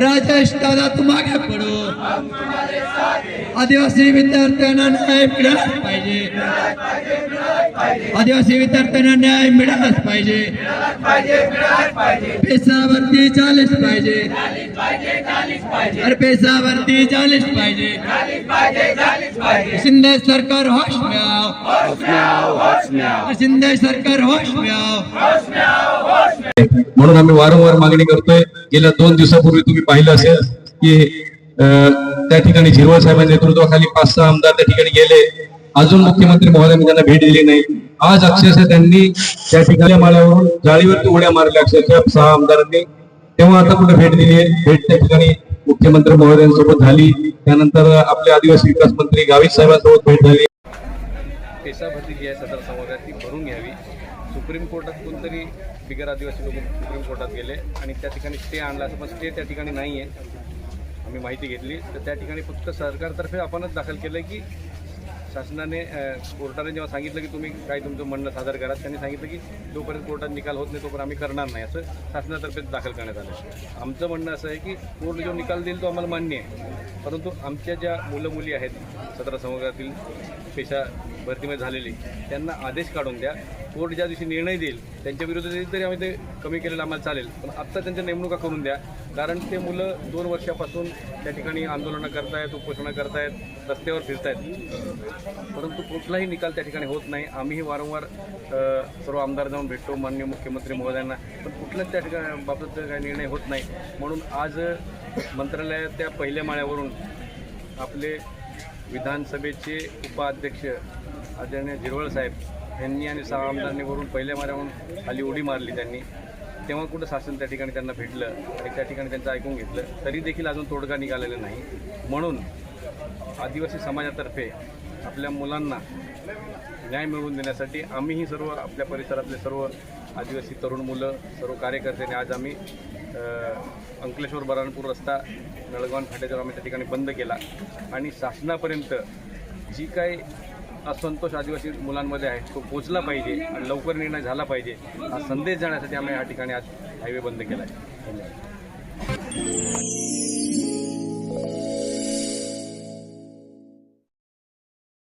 राजेश दादा आदिवासी विद्यार्थ्यांना न्याय मिळालाच पाहिजे. आदिवासी विद्यार्थ्यांना न्याय मिळालाच पाहिजे. पेसावरती चालच पाहिजे. अरे पेसावरती झालेच पाहिजे. शिंदे सरकार होश म्याव शिंदे सरकार होश म्याव म्हणून आम्ही वारंवार मागणी करतोय गेल्या दोन दिवसापूर्वी तुम्ही पाहिलं असेल की अं, त्या ठिकाणी झिरवळ साहेबांच्या नेतृत्वाखाली पाच सहा आमदार त्या ठिकाणी गेले. अजून मुख्यमंत्री महोदयांनी त्यांना भेट दिली नाही. आज अक्षरशः त्यांनी त्या ठिकाणी माळ्यावरून जाळीवरती उड्या मारल्या अक्षरशः सहा आमदारांनी. तेव्हा आता कुठे भेट दिली आहे. भेट त्या ठिकाणी मुख्यमंत्री महोदयांसोबत झाली. त्यानंतर आपले आदिवासी विकास मंत्री गावित साहेबांसोबत भेट झाली. पेशाभरती जी आहे सदर समाजात ती भरून घ्यावी. सुप्रीम कोर्टात कोणतरी बिगर आदिवासी लोक सुप्रीम कोर्टात गेले आणि त्या ठिकाणी स्टे आणला असं पण स्टे त्या ठिकाणी नाही आहे आम्ही माहिती घेतली. तर त्या ठिकाणी फक्त सरकारतर्फे आपणच दाखल केलं की शासनाने कोर्टाने जेव्हा सांगितलं की तुम्ही काय तुमचं म्हणणं सादर करा त्यांनी सांगितलं की जोपर्यंत कोर्टात निकाल होत नाही तोपर्यंत आम्ही करणार नाही असं शासनातर्फे दाखल करण्यात आलं. आमचं म्हणणं असं आहे की कोर्ट जो निकाल देईल तो आम्हाला मान्य आहे. परंतु आमच्या ज्या मुलं मुली आहेत सतरा समुद्रातील पेशा भरतीमध्ये झालेली त्यांना आदेश काढून द्या. कोर्ट ज्या दिवशी निर्णय देईल त्यांच्या विरुद्ध देईल तरी आम्ही ते कमी केलेलं आम्हाला चालेल. पण आत्ता त्यांच्या नेमणुका करून द्या. कारण ते मुलं दोन वर्षापासून त्या ठिकाणी आंदोलनं करतायत उपोषणं करतायत रस्त्यावर फिरतायत. परंतु कुठलाही निकाल त्या ठिकाणी होत नाही. आम्हीही वारंवार सर्व आमदार जाऊन भेटतो. माननीय मुख्यमंत्री महोदयांना. पण कुठल्याच त्या ठिकाणी बाबत काही निर्णय होत नाही. म्हणून आज मंत्रालयाच्या पहिल्या माळ्यावरून आपले विधानसभेचे उपाध्यक्ष आदरणीय झिरवळ साहेब यांनी आणि सहा आमदारांनी वरून पहिल्या माऱ्यावरून खाली उडी मारली त्यांनी. तेव्हा कुठं शासन त्या ठिकाणी त्यांना भेटलं आणि त्या ठिकाणी त्यांचं ऐकून घेतलं. तरी देखील अजून तोडगा निघालेला नाही. म्हणून आदिवासी समाजातर्फे आपल्या मुलांना न्याय मिळवून देण्यासाठी आम्हीही सर्व आपल्या परिसरातले सर्व आदिवासी तरुण मुलं सर्व कार्यकर्त्यांनी आज आम्ही अंकलेश्वर बराणपूर रस्ता नळगवान फाट्याजवळ आम्ही त्या ठिकाणी बंद केला आणि शासनापर्यंत जी काही असंतोष आदिवासी मुलांमध्ये आहे तो पोचला पाहिजे आणि लवकर निर्णय झाला पाहिजे हा संदेश जाण्यासाठी आम्ही या ठिकाणी आज हायवे बंद केला आहे. धन्यवाद.